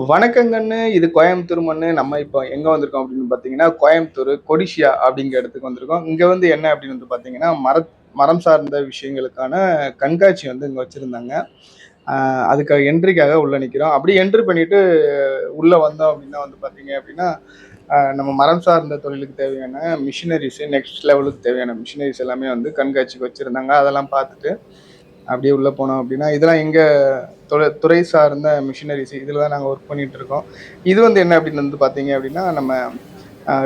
வணக்கங்கன்னு இது கோயம்புத்தூர் மண்ணு. நம்ம இப்போ எங்கே வந்திருக்கோம் அப்படின்னு பார்த்தீங்கன்னா கோயம்புத்தூர் கொடிஷியா அப்படிங்கிற இடத்துக்கு வந்திருக்கோம். இங்கே வந்து என்ன அப்படின்னு வந்து பார்த்தீங்கன்னா மர மரம் சார்ந்த விஷயங்களுக்கான கண்காட்சி வந்து இங்கே வச்சுருந்தாங்க. அதுக்கு என்ட்ரிக்காக உள்ளே நிற்கிறோம் அப்படி என்ட்ரி பண்ணிட்டு உள்ளே வந்தோம் அப்படின்னா வந்து பார்த்தீங்க அப்படின்னா நம்ம மரம் சார்ந்த தொழிலுக்கு தேவையான மிஷினரிஸ் நெக்ஸ்ட் லெவலுக்கு தேவையான மிஷினரிஸ் எல்லாமே வந்து கண்காட்சிக்கு வச்சுருந்தாங்க. அதெல்லாம் பார்த்துட்டு அப்படியே உள்ளே போனோம் அப்படின்னா இதெல்லாம் எங்கே துறை துறை சார்ந்த மிஷினரிஸ் இதில் தான் நாங்கள் ஒர்க் பண்ணிட்டு இருக்கோம். இது வந்து என்ன அப்படின்னு வந்து பார்த்தீங்க அப்படின்னா நம்ம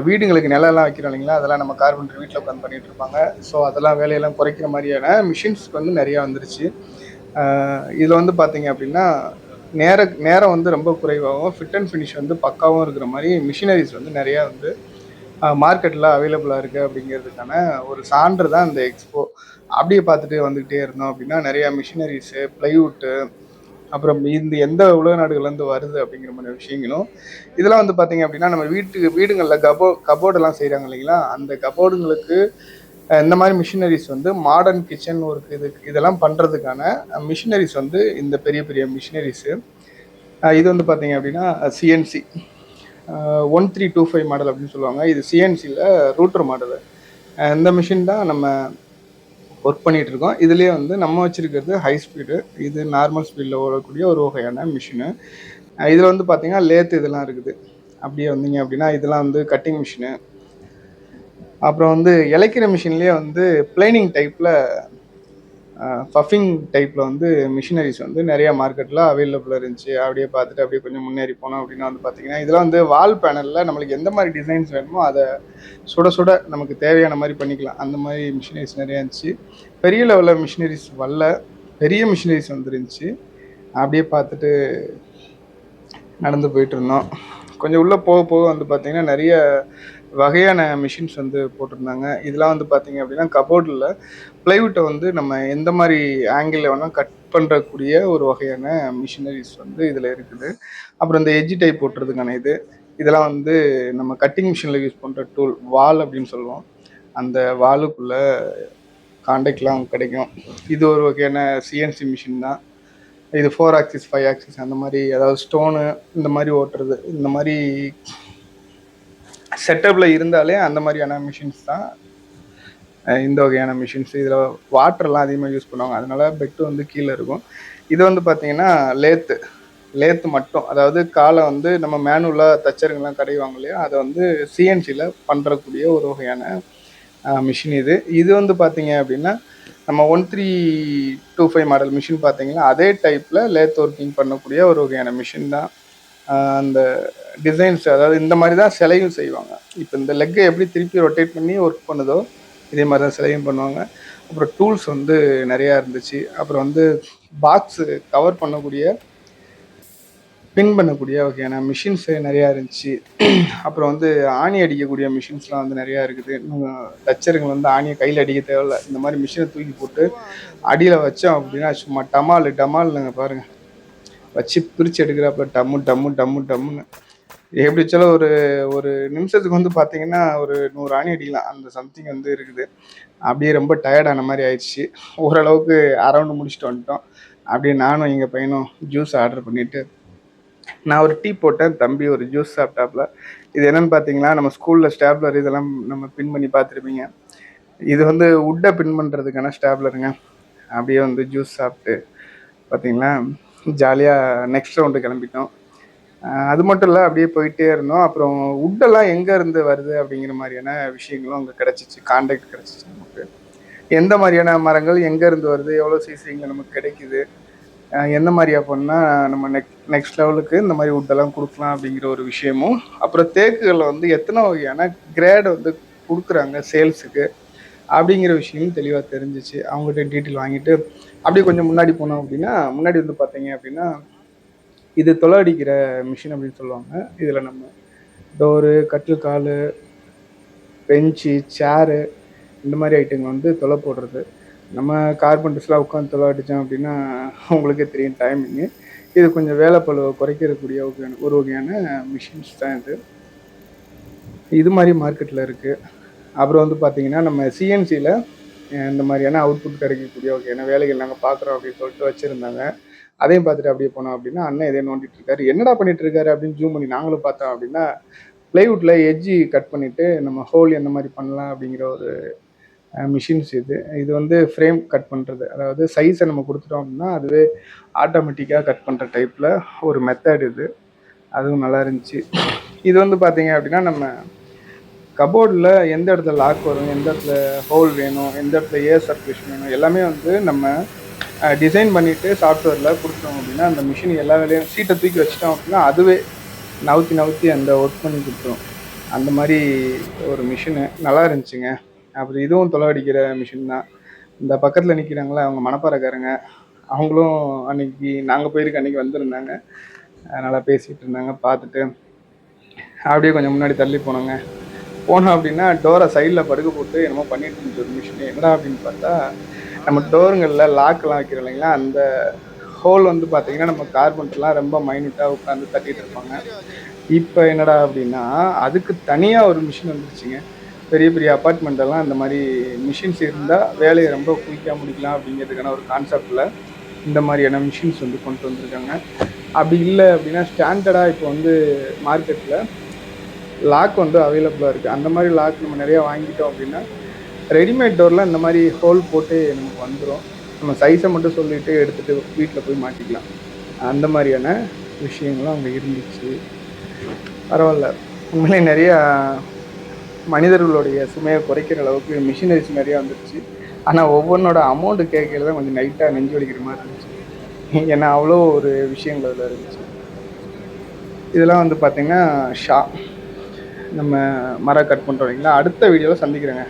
வீடுங்களுக்கு நிலம்லாம் வைக்கிறோம் இல்லைங்களா? அதெல்லாம் நம்ம கார்பெண்டர் வீட்டில் உட்காந்து பண்ணிட்டு இருப்பாங்க. ஸோ அதெல்லாம் வேலையெல்லாம் குறைக்கிற மாதிரியான மிஷின்ஸ்க்கு வந்து நிறையா வந்துருச்சு. இதில் வந்து பார்த்தீங்க அப்படின்னா நேர நேரம் வந்து ரொம்ப குறைவாகவும் ஃபிட் அண்ட் ஃபினிஷ் வந்து பக்காவும் இருக்கிற மாதிரி மிஷினரிஸ் வந்து நிறையா வந்து மார்க்கெட்டில் அவைலபிளாக இருக்குது அப்படிங்கிறதுக்கான ஒரு சான்று தான் இந்த எக்ஸ்போ அப்படியே பார்த்துட்டு வந்துக்கிட்டே இருந்தோம் அப்படின்னா நிறையா மிஷினரிஸு ப்ளைவுட்டு அப்புறம் இந்த எந்த உலக நாடுகள்லேருந்து வருது அப்படிங்கிற மாதிரி விஷயங்களும் இதெல்லாம் வந்து பார்த்தீங்க அப்படின்னா நம்ம வீட்டுக்கு வீடுங்களில் கபோ கபோர்டெல்லாம் செய்கிறாங்க இல்லைங்களா? அந்த கபோர்டுங்களுக்கு இந்த மாதிரி மிஷினரிஸ் வந்து மாடர்ன் கிச்சன் ஒர்க் இது இதெல்லாம் பண்ணுறதுக்கான மிஷினரிஸ் வந்து இந்த பெரிய பெரிய மிஷினரிஸு. இது வந்து பார்த்தீங்க அப்படின்னா CNC one three two five model அப்படின்னு சொல்லுவாங்க. இது சிஎன்சியில் ரூட்டர் மாடலு இந்த மிஷின் தான் நம்ம ஒர்க் பண்ணிட்டு இருக்கோம் இதுலேயே வந்து நம்ம வச்சிருக்கிறது ஹை ஸ்பீடு இது நார்மல் ஸ்பீடில் ஓடக்கூடிய ஒரு வகையான மிஷினு இதில் வந்து பார்த்தீங்கன்னா லேத்து இதெல்லாம் இருக்குது. அப்படியே வந்தீங்க அப்படின்னா இதெல்லாம் வந்து கட்டிங் மிஷினு அப்புறம் வந்து இலைக்கிற மிஷின்லேயே வந்து பிளைனிங் டைப்பில் பஃபிங் டைப்பில் வந்து மிஷினரிஸ் வந்து நிறைய மார்க்கெட்டில் அவைலபிளாக இருந்துச்சு. அப்படியே பார்த்துட்டு அப்படியே கொஞ்சம் முன்னேறி போனோம் அப்படின்னா வந்து பார்த்தீங்கன்னா இதெல்லாம் வந்து வால் பேனலில் நம்மளுக்கு எந்த மாதிரி டிசைன்ஸ் வேணுமோ அதை சுட சுட நமக்கு தேவையான மாதிரி பண்ணிக்கலாம். அந்த மாதிரி மிஷினரிஸ் நிறையா இருந்துச்சு. பெரிய லெவலில் மிஷினரிஸ் வரல. பெரிய மிஷினரிஸ் வந்துருந்துச்சு. அப்படியே பார்த்துட்டு நடந்து போயிட்டு இருந்தோம். கொஞ்சம் உள்ளே போக போக வந்து பார்த்தீங்கன்னா நிறைய வகையான மிஷின்ஸ் வந்து போட்டிருந்தாங்க. இதெல்லாம் வந்து பார்த்தீங்க அப்படின்னா கபோர்டில் ப்ளைவுட்டை வந்து நம்ம எந்த மாதிரி ஆங்கிளில் வேணால் கட் பண்ணுறக்கூடிய ஒரு வகையான மிஷினரிஸ் வந்து இதில் இருக்குது. அப்புறம் இந்த எஜ்ஜி டைப் போட்டுறதுக்கான இது. இதெல்லாம் வந்து நம்ம கட்டிங் மிஷினில் யூஸ் பண்ணுற டூல் வால் அப்படின்னு சொல்லுவோம். அந்த வாலுக்குள்ளே காண்டாக்ட்லாம் கிடைக்கும். இது ஒரு வகையான சிஎன்சி மிஷின் தான். இது ஃபோர் ஆக்சிஸ் ஃபைவ் ஆக்சிஸ் அந்த மாதிரி அதாவது ஸ்டோனு இந்த மாதிரி ஓட்டுறது இந்த மாதிரி செட்டப்பில் இருந்தாலே அந்த மாதிரியான மிஷின்ஸ் தான். இந்த வகையான மிஷின்ஸ் இதில் வாட்டர்லாம் அதிகமாக யூஸ் பண்ணுவாங்க. அதனால பெட்டு வந்து கீழே இருக்கும். இது வந்து பார்த்தீங்கன்னா லேத்து லேத்து மட்டும். அதாவது காலை வந்து நம்ம மேனுவலாக தச்சருங்கெல்லாம் கடைவாங்க இல்லையா? அதை வந்து சிஎன்சியில் பண்ணுறக்கூடிய ஒரு வகையான மிஷின் இது. இது வந்து பார்த்தீங்க அப்படின்னா நம்ம one three two five model machine பார்த்தீங்கன்னா அதே டைப்பில் லேத் ஒர்க்கிங் பண்ணக்கூடிய ஒரு வகையான மிஷின் தான். அந்த டிசைன்ஸ் அதாவது இந்த மாதிரி தான் சிலையும் செய்வாங்க. இப்போ இந்த லெக்கை எப்படி திருப்பி ரொட்டேட் பண்ணி ஒர்க் பண்ணுதோ இதே மாதிரி தான் சிலையும் பண்ணுவாங்க. அப்புறம் டூல்ஸ் வந்து நிறையா இருந்துச்சு. அப்புறம் வந்து பாக்ஸு கவர் பண்ணக்கூடிய பின் பண்ணக்கூடிய வகையான மிஷின்ஸ் நிறையா இருந்துச்சு. அப்புறம் வந்து ஆணி அடிக்கக்கூடிய மிஷின்ஸ்லாம் வந்து நிறையா இருக்குது. நம்ம வந்து ஆணியை கையில் அடிக்க தேவையில்ல. இந்த மாதிரி மிஷினை தூக்கி போட்டு அடியில் வச்சோம் அப்படின்னா சும்மா டமால் டமால்னுங்க பாருங்கள் வச்சு பிரித்து எடுக்கிறப்ப டம்மு டம்மு டம்மு டம்முன்னு. எப்படி வச்சாலும் ஒரு ஒரு நிமிஷத்துக்கு வந்து பார்த்தீங்கன்னா ஒரு நூறு ஆணி அடிக்கலாம். அந்த சம்திங் வந்து இருக்குது. அப்படியே ரொம்ப டயர்டான மாதிரி ஆயிடுச்சு. ஓரளவுக்கு அரௌண்டு முடிச்சுட்டு வந்துட்டோம். அப்படியே நானும் எங்கள் பையனும் ஜூஸ் ஆர்டர் பண்ணிவிட்டு நான் ஒரு டீ போட்டேன். தம்பி ஒரு ஜூஸ் சாப்பிட்டாப்புல இது என்னன்னு பார்த்தீங்கன்னா நம்ம ஸ்கூலில் ஸ்டாப்லர் இதெல்லாம் நம்ம பின் பண்ணி பார்த்துருப்பீங்க. இது வந்து உட்டை பின் பண்ணுறதுக்கான ஸ்டாப்லருங்க அப்படியே வந்து ஜூஸ் சாப்பிட்டு பார்த்தீங்களா ஜாலியாக நெக்ஸ்ட் ரவுண்டு கிளம்பிட்டோம். அது மட்டும் இல்லை அப்படியே போயிட்டே இருந்தோம். அப்புறம் உட்டெல்லாம் எங்கே இருந்து வருது அப்படிங்கிற மாதிரியான விஷயங்களும் அங்கே கிடச்சிச்சு. கான்டாக்ட் கிடச்சிச்சு நமக்கு. எந்த மாதிரியான மரங்கள் எங்கே இருந்து வருது எவ்வளோ சிசிங்க நமக்கு கிடைக்குது எந்த மாதிரியா பண்ணால் நம்ம நெக் நெக்ஸ்ட் லெவலுக்கு இந்த மாதிரி உட்டெல்லாம் கொடுக்கலாம் அப்படிங்கிற ஒரு விஷயமும் அப்புறம் தேக்குகளில் வந்து எத்தனை வகையான கிரேட் வந்து கொடுக்குறாங்க சேல்ஸுக்கு அப்படிங்கிற விஷயம் தெளிவாக தெரிஞ்சிச்சு. அவங்ககிட்ட டீட்டெயில் வாங்கிட்டு அப்படியே கொஞ்சம் முன்னாடி போனோம் அப்படின்னா முன்னாடி வந்து பார்த்தீங்க அப்படின்னா இது தொலை அடிக்கிற மிஷின் அப்படின்னு சொல்லுவாங்க. இதில் நம்ம டோரு கட்டில் கால் பெஞ்சு சேரு இந்த மாதிரி ஐட்டங்கள் வந்து தொலை போடுறது. நம்ம கார்பெண்டர்ஸ்லாம் உட்காந்து தொலை அடித்தோம் அப்படின்னா உங்களுக்கே தெரியும் டைமிங்கு இது கொஞ்சம் வேலை பழுவை குறைக்கிறக்கூடிய வகையான ஒரு வகையான மிஷின்ஸ் தான் இது. இது மாதிரி மார்க்கெட்டில் இருக்குது அப்புறம் வந்து பார்த்தீங்கன்னா நம்ம சிஎன்சியில் இந்த மாதிரியான அவுட்புட் கிடைக்கக்கூடிய வகையான வேலைகள் நாங்கள் பார்க்குறோம் அப்படின்னு சொல்லிட்டு வச்சுருந்தாங்க. அதையும் பார்த்துட்டு அப்படியே போனோம் அப்படின்னா அண்ணன் இதே நோண்டிட்டு இருக்காரு. என்னடா பண்ணிட்டு இருக்காரு அப்படின்னு ஜூம் பண்ணி நாங்களும் பார்த்தோம் அப்படின்னா பிளைவுட்ல எஜ்ஜி கட் பண்ணிட்டு நம்ம ஹோல் எந்த மாதிரி பண்ணலாம் அப்படிங்கிற ஒரு மிஷின்ஸ் இது. இது வந்து ஃப்ரேம் கட் பண்ணுறது அதாவது சைஸை நம்ம கொடுத்துட்டோம் அப்படின்னா அதுவே ஆட்டோமேட்டிக்காக கட் பண்ணுற டைப்பில் ஒரு மெத்தட் இது. அதுவும் நல்லா இருந்துச்சு. இது வந்து பார்த்தீங்க அப்படின்னா நம்ம கபோர்டில் எந்த இடத்துல லாக் வரும் எந்த இடத்துல ஹோல் வேணும் எந்த இடத்துல ஏர் சர்க்குலேஷன் வேணும் எல்லாமே வந்து நம்ம டிசைன் பண்ணிவிட்டு சாஃப்ட்வேரில் கொடுத்தோம் அப்படின்னா அந்த மிஷின் எல்லா வேலையும் சீட்டை தூக்கி வச்சிட்டோம் அப்படின்னா அதுவே நவுத்தி நவுத்தி அந்த ஒர்க் பண்ணி கொடுத்துரும். அந்த மாதிரி ஒரு மிஷினு நல்லா இருந்துச்சுங்க. அப்புறம் இதுவும் தொலை அடிக்கிற மிஷின் தான். இந்த பக்கத்தில் நிற்கிறாங்களே அவங்க மணப்பாறைக்காரங்க. அவங்களும் அன்னைக்கு நாங்கள் போயிருக்க அன்றைக்கி வந்திருந்தாங்க. நல்லா பேசிகிட்டு இருந்தாங்க பார்த்துட்டு அப்படியே கொஞ்சம் முன்னாடி தள்ளி போனோங்க. போனோம் அப்படின்னா டோரை சைடில் படுக்க போட்டு என்னமோ பண்ணிட்டு இருந்துச்சு ஒரு மிஷின் என்னடா அப்படின்னு பார்த்தா நம்ம டோருங்களில் லாக்கெல்லாம் வைக்கிறோம் இல்லைங்களா? அந்த ஹோல் வந்து பார்த்தீங்கன்னா நம்ம கார்பன்ட்லாம் ரொம்ப மைனூட்டாக உட்காந்து தட்டிகிட்டு இருப்பாங்க. இப்போ என்னடா அப்படின்னா அதுக்கு தனியாக ஒரு மிஷின் வந்துருச்சுங்க. பெரிய பெரிய அப்பார்ட்மெண்ட்டெல்லாம் அந்த இந்த மாதிரி மிஷின்ஸ் இருந்தால் வேலையை ரொம்ப குயிக்காக முடிக்கலாம் அப்படிங்கிறதுக்கான ஒரு கான்செப்டில் இந்த மாதிரியான மிஷின்ஸ் வந்து கொண்டு வந்திருக்காங்க. அப்படி இல்லை அப்படின்னா ஸ்டாண்டர்டாக இப்போ வந்து மார்க்கெட்டில் லாக் வந்து அவைலபிளாக இருக்குது அந்த மாதிரி லாக் நம்ம நிறையா வாங்கிட்டோம் அப்படின்னா ரெடிமேட் டோரில் இந்த மாதிரி ஹோல் போட்டு நமக்கு வந்துடும் நம்ம சைஸை மட்டும் சொல்லிட்டு எடுத்துகிட்டு வீட்டில் போய் மாட்டிக்கலாம். அந்த மாதிரியான விஷயங்களும் அங்கே இருந்துச்சு. பரவாயில்ல. உண்மையிலே நிறையா மனிதர்களுடைய சுமையை குறைக்கிற அளவுக்கு மிஷினரிஸ் நிறையா வந்துருச்சு. ஆனால் ஒவ்வொன்றோட அமௌண்ட்டு கேட்கறது தான் கொஞ்சம் நைட்டாக நெஞ்சு வலிக்கிற மாதிரி இருந்துச்சு. ஏன்னா அவ்வளோ ஒரு விஷயங்கள் அதில் இருந்துச்சு. இதெல்லாம் வந்து பார்த்திங்கன்னா ஷா நம்ம மரம் கட் பண்ணுறோம் இல்லைங்களா? அடுத்த வீடியோவில் சந்திக்கிறேங்க.